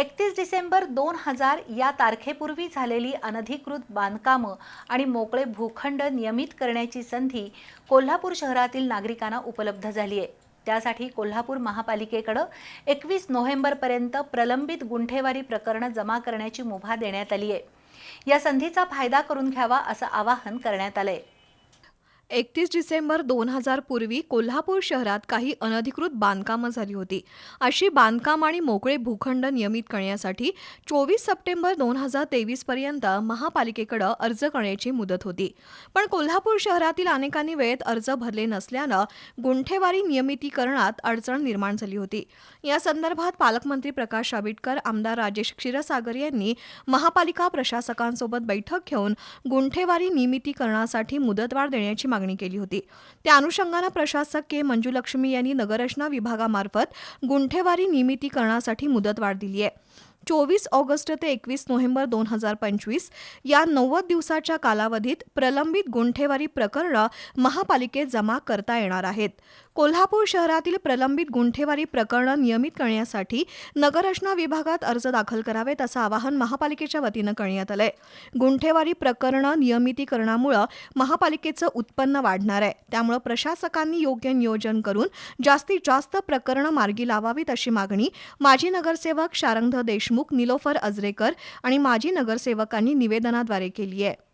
एकतीस डिसेंबर दोन हजार या तारखेपूर्वी झालेली अनधिकृत बांधकामं आणि मोकळे भूखंड नियमित करण्याची संधी कोल्हापूर शहरातील नागरिकांना उपलब्ध झाली आहे. त्यासाठी कोल्हापूर महापालिकेकडं एकवीस नोव्हेंबरपर्यंत प्रलंबित गुंठेवारी प्रकरणं जमा करण्याची मुभा देण्यात आली आहे. या संधीचा फायदा करून घ्यावा असं आवाहन करण्यात आलं आहे एकतीस डिसेंबर दोन हजार पूर्वी कोल्हापूर शहरात काही अनधिकृत बांधकामं झाली होती. अशी बांधकाम आणि मोकळे भूखंड नियमित करण्यासाठी चोवीस सप्टेंबर दोन हजार तेवीसपर्यंत महापालिकेकडं अर्ज करण्याची मुदत होती. पण कोल्हापूर शहरातील अनेकांनी वेळेत अर्ज भरले नसल्यानं गुंठेवारी नियमितीकरणात अडचण निर्माण झाली होती. या संदर्भात पालकमंत्री प्रकाश आंबेडकर आमदार राजेश क्षीरसागर यांनी महापालिका प्रशासकांसोबत बैठक घेऊन गुंठेवारी नियमितीकरणासाठी मुदतवाढ देण्याची मागणी केली होती. त्या अनुषंगानं प्रशासक के. मंजुलक्ष्मी यांनी नगररचना विभागामार्फत गुंठेवारी नियमितीकरणासाठी मुदतवाढ दिली आहे चोवीस ऑगस्ट ते एकवीस नोव्हेंबर दोन हजार पंचवीस या नव्वद दिवसाच्या कालावधीत प्रलंबित गुंठेवारी प्रकरणं महापालिकेत जमा करता येणार आहेत. कोल्हापूर शहरातील प्रलंबित गुंठेवारी प्रकरणं नियमित करण्यासाठी नगररचना विभागात अर्ज दाखल करावेत असं आवाहन महापालिकेच्या वतीनं करण्यात आलंय. गुंठेवारी प्रकरणं नियमितीकरणामुळं महापालिकेचं उत्पन्न वाढणार आहे. त्यामुळं प्रशासकांनी योग्य नियोजन करून जास्तीत जास्त प्रकरणं मार्गी लावावीत अशी मागणी माजी नगरसेवक शारंग देशमुख निलोफर अजरेकर आणि माजी नगरसेवकांनी निवेदनाद्वारे केली आहे.